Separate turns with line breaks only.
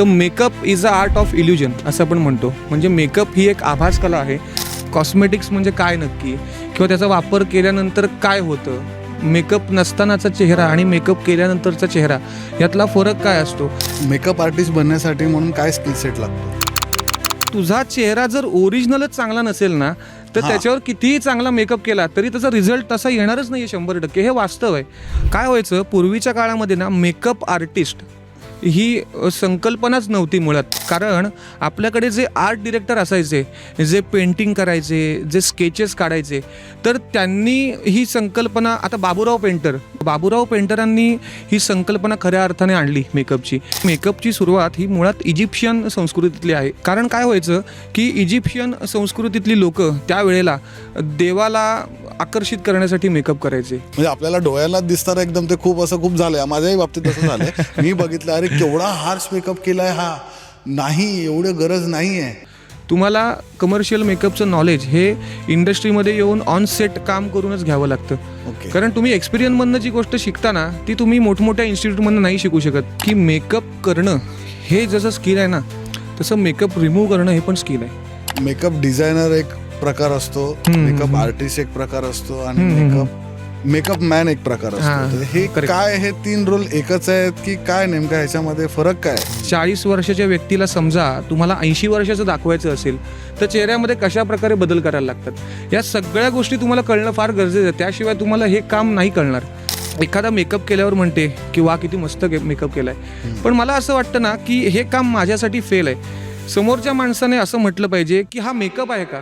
तर makeup is a art of illusion असं आपण म्हणतो. म्हणजे मेकअप ही एक आभास कला आहे. कॉस्मेटिक्स म्हणजे काय नक्की? किंवा त्याचा वापर केल्यानंतर काय होतं? मेकअप नसतानाचा चेहरा आणि मेकअप केल्यानंतरचा चेहरा यातला फरक काय असतो?
मेकअप आर्टिस्ट बनण्यासाठी म्हणून काय स्किल सेट लागतो?
तुझा चेहरा जर ओरिजिनलच चांगला नसेल ना तर. त्याच्यावर कितीही चांगला मेकअप केला तरी त्याचा रिझल्ट तसा येणारच नाही शंभर टक्के. हे वास्तव आहे. काय व्हायचं? पूर्वीच्या काळामध्ये ना मेकअप आर्टिस्ट ही संकल्पनाच नव्हती मुळात. कारण आपल्याकडे जे आर्ट डिरेक्टर असायचे जे पेंटिंग करायचे जे स्केचेस काढायचे तर त्यांनी ही संकल्पना आता बाबूराव पेंटर बाबूराव पेंटरांनी ही संकल्पना खऱ्या अर्थाने आणली मेकअपची मेकअपची सुरुवात ही मुळात इजिप्शियन संस्कृतीतली आहे. कारण काय व्हायचं की इजिप्शियन संस्कृतीतली लोकं त्यावेळेला देवाला आकर्षित करण्यासाठी मेकअप करायचे.
म्हणजे आपल्याला डोळ्याला दिसताना एकदम ते खूप असं खूप झालंय. माझ्याही बाबतीत तसं झालंय. मी बघितलं अरे केवढा हार्श मेकअप केलाय हा. नाही एवढं गरज नाही आहे
तुम्हाला कमर्शियल मेकअपचं नॉलेज हे इंडस्ट्रीमध्ये येऊन ऑन सेट काम करूनच घ्यावं लागतं.
ओके
कारण तुम्ही एक्सपिरियन्समधनं जी गोष्ट शिकता ना ती तुम्ही मोठमोठ्या इन्स्टिट्यूटमधनं नाही शिकू शकत. की मेकअप करणं हे जसं स्किल आहे ना तसं मेकअप रिमूव्ह करणं हे पण स्किल आहे.
मेकअप डिझायनर एक प्रकार असतो. मेकअप आर्टिस्ट एक प्रकार असतो आणि. मेकअप मेकअप मॅन एक प्रकार असतो. तर हे. काय हे तीन रोल एकच आहेत की काय नेमका ह्याच्यामध्ये फरक काय
चाळीस वर्षाच्या व्यक्तीला समजा तुम्हाला ऐंशी वर्षाचं दाखवायचं असेल तर चेहऱ्यामध्ये कशा प्रकारे बदल करायला लागतात? या सगळ्या गोष्टी तुम्हाला कळणं फार गरजेचं आहे. त्याशिवाय तुम्हाला हे काम नाही कळणार एखादा मेकअप केल्यावर म्हणते की वा किती मस्त मेकअप केलाय. पण मला असं वाटतं ना की हे काम माझ्यासाठी फेल आहे. समोरच्या माणसाने असं म्हटलं पाहिजे की हा मेकअप आहे का?